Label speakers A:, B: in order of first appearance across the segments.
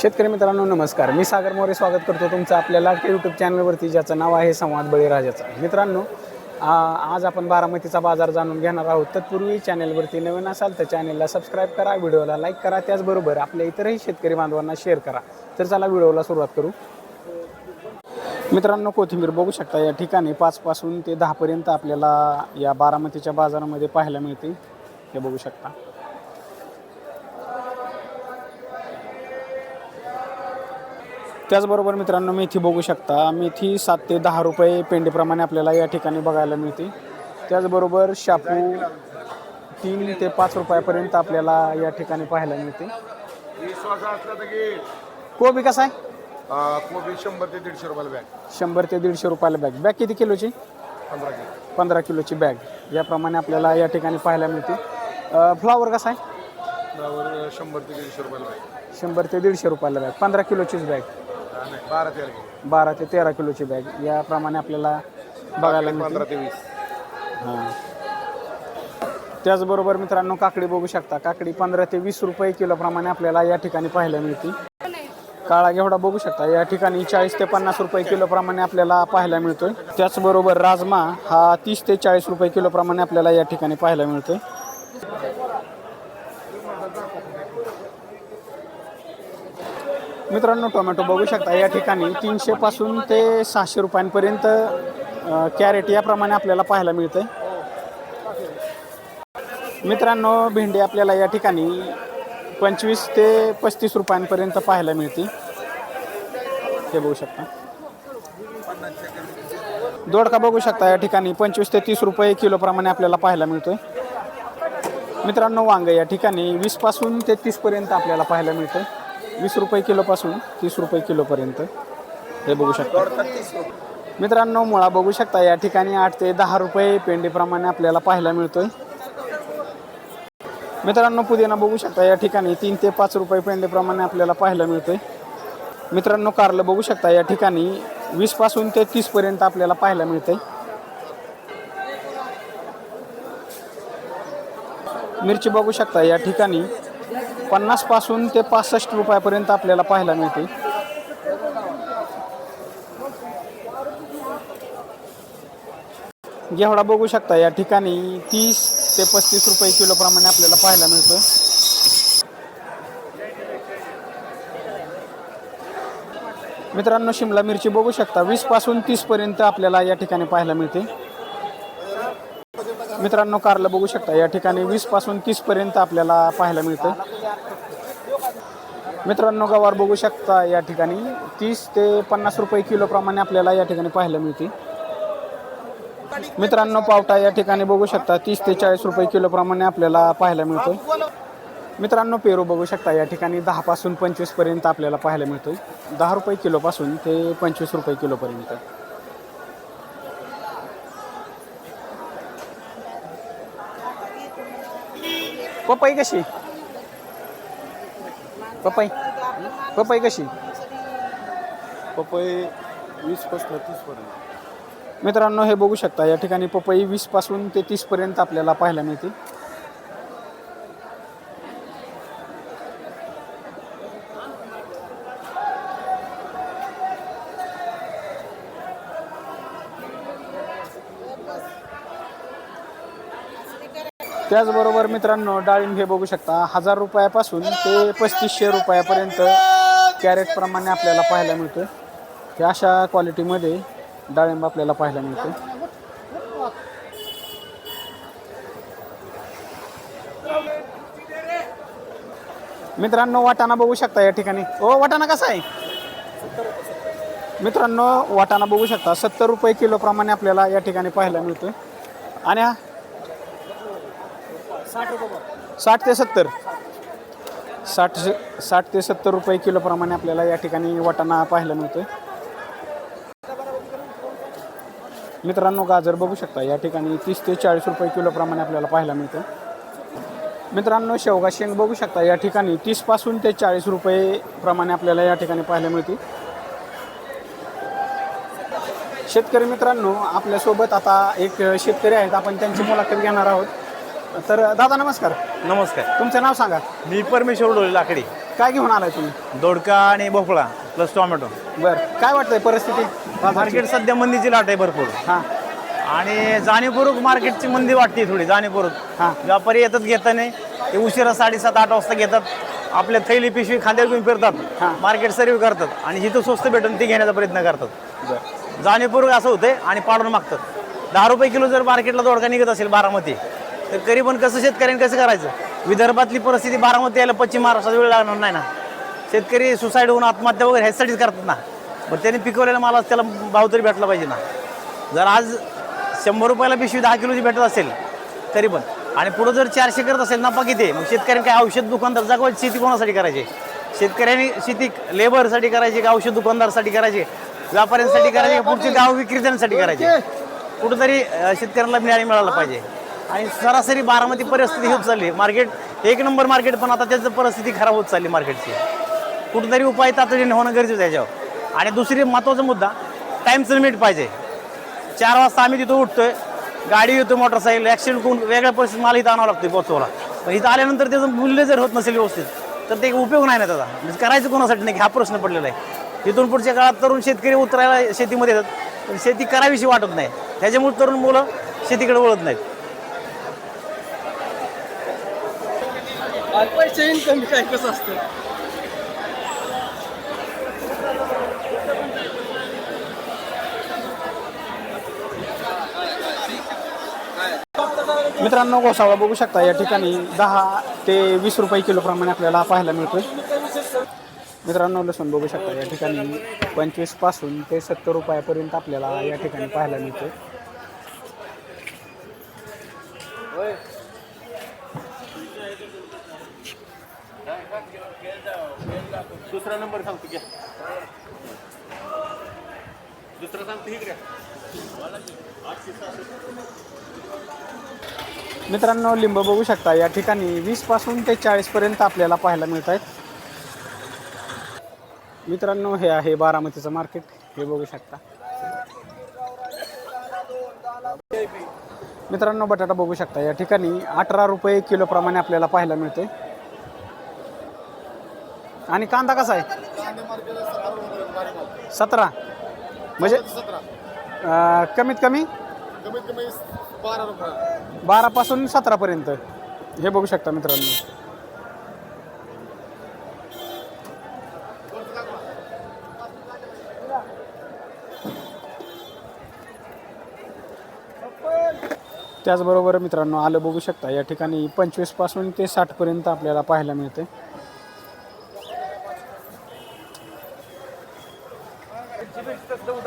A: शेतकरी मित्रांनो नमस्कार. मी सागर मोरे स्वागत करतो तुमचं आपल्या लाडक्या यूट्यूब चॅनलवरती ज्याचं नाव आहे संवाद बळीराजाचा मित्रांनो आज आपण बारामतीचा बाजार जाणून घेणार आहोत. तत्पूर्वी चॅनलवरती नवीन असाल तर चॅनलला सबस्क्राईब करा व्हिडिओला लाईक करा त्याचबरोबर आपल्या इतरही शेतकरी बांधवांना शेअर करा. तर चला व्हिडिओला सुरुवात करू. मित्रांनो कोथिंबीर बघू शकता या ठिकाणी पाचपासून ते दहापर्यंत आपल्याला या बारामतीच्या बाजारामध्ये पाहायला मिळते. हे बघू शकता. त्याचबरोबर मित्रांनो मेथी बघू शकता. मेथी सात ते दहा रुपये पेंडीप्रमाणे आपल्याला या ठिकाणी बघायला मिळते. त्याचबरोबर शापू तीन ते पाच रुपयापर्यंत आपल्याला या ठिकाणी पाहायला मिळते. कोबी कसा आहे?
B: कोबी शंभर ते दीडशे रुपयाला बॅग
A: शंभर ते दीडशे रुपयाला बॅग बॅग किती किलोची?
B: पंधरा किलो.
A: पंधरा किलोची बॅग याप्रमाणे आपल्याला या ठिकाणी पाहायला मिळते. फ्लावर कसा आहे?
B: त्यावर शंभर ते दीडशे रुपयाला बॅग
A: शंभर ते दीडशे रुपयाला बॅग पंधरा किलोचीच बॅग
B: बारा तेरा किलो
A: बारा ते तेरा किलोची बॅग याप्रमाणे आपल्याला बघायला मिळते.
B: पंधरा ते वीस.
A: हां. त्याचबरोबर मित्रांनो काकडी बघू शकता. काकडी पंधरा ते वीस रुपये किलोप्रमाणे आपल्याला या ठिकाणी पाहायला मिळते. काळा घेवडा बघू शकता. या ठिकाणी चाळीस ते पन्नास रुपये किलोप्रमाणे आपल्याला पाहायला मिळतोय. त्याचबरोबर राजमा हा तीस ते चाळीस रुपये किलोप्रमाणे आपल्याला या ठिकाणी पाहायला मिळतोय. मित्रांनो टोमॅटो बघू शकता या ठिकाणी तीनशेपासून ते सहाशे रुपयांपर्यंत कॅरेट याप्रमाणे आपल्याला पाहायला मिळते मित्रांनो भेंडी आपल्याला या ठिकाणी पंचवीस ते पस्तीस रुपयांपर्यंत पाहायला मिळते. हे बघू शकता. दोडका बघू शकता या ठिकाणी पंचवीस ते तीस रुपये किलोप्रमाणे आपल्याला पाहायला मिळतोय. मित्रांनो वांग या ठिकाणी वीसपासून ते तीसपर्यंत आपल्याला पाहायला मिळतं वीस रुपये किलोपासून तीस रुपये किलोपर्यंत. हे बघू शकता. मित्रांनो मुळा बघू शकता या ठिकाणी आठ ते दहा रुपये पेंडीप्रमाणे आपल्याला पाहायला मिळतोय. मित्रांनो पुदिना बघू शकता या ठिकाणी तीन ते पाच रुपये पेंडीप्रमाणे आपल्याला पाहायला मिळतोय. मित्रांनो कारलं बघू शकता या ठिकाणी वीसपासून ते तीसपर्यंत आपल्याला पाहायला मिळतंय. मिरची बघू शकता या ठिकाणी पन्नासपासून ते पासष्ट रुपयापर्यंत आपल्याला पाहायला मिळते. घेवडा बघू शकता या ठिकाणी तीस ते पस्तीस रुपये किलोप्रमाणे आपल्याला पाहायला मिळतं. मित्रांनो शिमला मिरची बघू शकता वीसपासून तीस पर्यंत आपल्याला या ठिकाणी पाहायला मिळते. मित्रांनो कारलं बघू शकता या ठिकाणी वीसपासून तीस पर्यंत आपल्याला पाहायला मिळतं. मित्रांनो गवार बघू शकता या ठिकाणी. तीस ते पन्नास रुपये किलोप्रमाणे आपल्याला या ठिकाणी पाहायला मिळते. मित्रांनो पावटा या ठिकाणी बघू शकता. तीस ते चाळीस रुपये किलोप्रमाणे आपल्याला पाहायला मिळतो मित्रांनो पेरू बघू शकता या ठिकाणी. दहा पासून पंचवीसपर्यंत आपल्याला पाहायला मिळतो दहा रुपये किलोपासून ते पंचवीस रुपये किलोपर्यंत पपई कशी? पपई? पपई कशी?
B: पपई वीसपासून तीस पर्यंत.
A: मित्रांनो हे बघू शकता या ठिकाणी पपई वीसपासून ते तीस पर्यंत आपल्याला पाहायला मिळते त्याचबरोबर मित्रांनो डाळिंब हे बघू शकता. हजार रुपयापासून ते पस्तीसशे रुपयापर्यंत कॅरेटप्रमाणे आपल्याला पाहायला मिळतं हे अशा क्वालिटीमध्ये डाळिंब आपल्याला पाहायला मिळतं मित्रांनो वाटाणा बघू शकता या ठिकाणी. ओ वाटाणा कसा आहे? मित्रांनो वाटाणा बघू शकता. सत्तर रुपये किलो प्रमाणे आपल्याला या ठिकाणी पाहायला मिळतं आणि हा साठ ते सत्तर. साठ साठ ते सत्तर रुपये किलोप्रमाणे आपल्याला या ठिकाणी वाटाणा पाहायला मिळतोय. मित्रांनो गाजर बघू शकता या ठिकाणी तीस ते चाळीस रुपये किलोप्रमाणे आपल्याला पाहायला मिळतं मित्रांनो शेवगा शेंग बघू शकता या ठिकाणी तीसपासून ते चाळीस रुपये प्रमाणे आपल्याला या ठिकाणी पाहायला मिळते शेतकरी मित्रांनो आपल्यासोबत आता एक शेतकरी आहेत आपण त्यांची मुलाखत घेणार आहोत. तर दादा नमस्कार.
C: नमस्कार.
A: तुमचं नाव सांगा.
C: मी परमेश्वर डोळे लाकडी.
A: काय घेऊन आलाय तुम्ही?
C: दोडका आणि भोपळा प्लस टोमॅटो
A: बरं. काय वाटतंय परिस्थिती?
C: मार्केट सध्या मंदीची लाट आहे भरपूर.
A: हां.
C: आणि जाणीवपूर्वक मार्केटची मंदी वाटते थोडी जाणीवपूर्वक.
A: हां.
C: व्यापारी येतात घेता नाही. ते उशिरा साडेसात आठ वाजता घेतात. आपल्या थैली पिशवी खांद्यावर घेऊन
A: हां.
C: फिरतात मार्केट सर्व्ह करतात. आणि जिथं स्वस्त भेटून ती घेण्याचा प्रयत्न करतात. जाणीवपूर्वक असं होतंय आणि पाडून मागतात. दहा रुपये किलो जर मार्केटला दोडका निघत असेल बारामती तर करी पण कसं शेतकऱ्यांनी कसं करायचं? विदर्भातली परिस्थिती बारामती यायला पश्चिम महाराष्ट्रात वेळ लागणार नाही ना. शेतकरी सुसाईड होऊन आत्महत्या वगैरे ह्यासाठीच करतात ना. मग त्यांनी पिकवलेला माल त्याला भाव तरी भेटला पाहिजे ना. जर आज शंभर रुपयाला पिशवी दहा किलोची भेटत असेल तरी पण. आणि पुढं जर चारशे करत असेल नफा किती आहे? मग शेतकऱ्यांनी काय औषध दुकानदार जगवायची शेती कोणासाठी करायची? शेतकऱ्यांनी शेती लेबरसाठी करायची का औषध दुकानदारासाठी करायची? व्यापाऱ्यांसाठी करायची का पुढची गाव विक्रेत्यांसाठी करायची? कुठंतरी शेतकऱ्यांना न्याय मिळाला पाहिजे. आणि सरासरी बारामती परिस्थिती होत चालली मार्केट एक नंबर मार्केट पण आता त्याचं परिस्थिती खराब होत चालली मार्केटची. कुठंतरी उपाय तातडीने होणं गरजेचं आहे आणि दुसरी महत्त्वाचा मुद्दा टाईमचं लिमिट पाहिजे. चार वाजता आम्ही तिथं उठतोय गाडी येतो मोटरसायकल ॲक्सिडेंट करून वेगळ्या परिस्थितीत मला इथं आणावं लागतं पोचवला पण इथं आल्यानंतर त्याचं मूल्य जर होत नसेल व्यवस्थित तर ते उपयोग नाही ना त्याचा. म्हणजे करायचं कोणासाठी नाही की हा प्रश्न पडलेला आहे. इथून पुढच्या काळात तरुण शेतकरी उतरायला शेतीमध्ये येतात पण शेती करावीशी वाटत नाही. त्याच्यामुळे तरुण मुलं शेतीकडे वळत नाहीत.
D: पैसे इन्कम काय कसं असतं?
A: मित्रांनो गोसावळा बघू शकता या ठिकाणी दहा ते वीस रुपये किलो प्रमाणे आपल्याला पाहायला मिळतोय. मित्रांनो लसूण बघू शकता या ठिकाणी पंचवीसपासून ते सत्तर रुपयापर्यंत आपल्याला या ठिकाणी पाहायला मिळतोय.
B: दुसरा नंबर सांगतो घ्या. दुसरा सांगतो इकडे.
A: मित्रांनो लिंब बघू शकता या ठिकाणी वीसपासून ते चाळीस पर्यंत आपल्याला पाहायला मिळत आहेत. मित्रांनो हे आहे बारामतीचं मार्केट. हे बघू शकता. मित्रांनो बटाटा बघू शकता या ठिकाणी अठरा रुपये किलो प्रमाणे आपल्याला पाहायला मिळते आणि कांदा कसा आहे? सतरा. म्हणजे अं, कमीत कमी?
B: कमीत कमी बारा रुपये
A: बारापासून सतरापर्यंत. हे बघू शकता मित्रांनो. त्याचबरोबर मित्रांनो आलं बघू शकता या ठिकाणी पंचवीसपासून ते साठपर्यंत आपल्याला पाहायला मिळते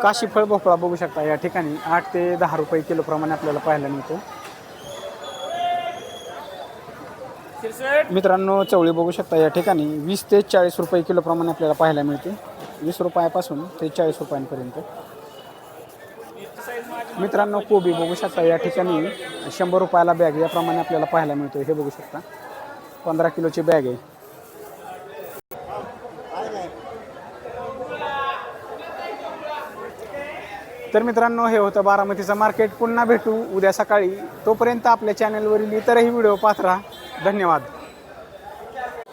A: काशी फळ भोपळा बघू शकता या ठिकाणी. आठ ते दहा रुपये किलो प्रमाणे आपल्याला पाहायला मिळतो. मित्रांनो चवळी बघू शकता या ठिकाणी. वीस ते चाळीस रुपये किलो प्रमाणे आपल्याला पाहायला मिळते. वीस रुपयापासून ते चाळीस रुपयांपर्यंत. मित्रांनो कोबी बघू शकता या ठिकाणी. शंभर रुपयाला बॅग याप्रमाणे आपल्याला पाहायला मिळतो हे बघू शकता. पंधरा किलोची बॅग आहे. तर मित्रांनो हे होतं बारामतीचं मार्केट. पुन्हा भेटू उद्या सकाळी. तोपर्यंत आपल्या चॅनलवरील इतरही व्हिडिओ पाहत राहा. धन्यवाद.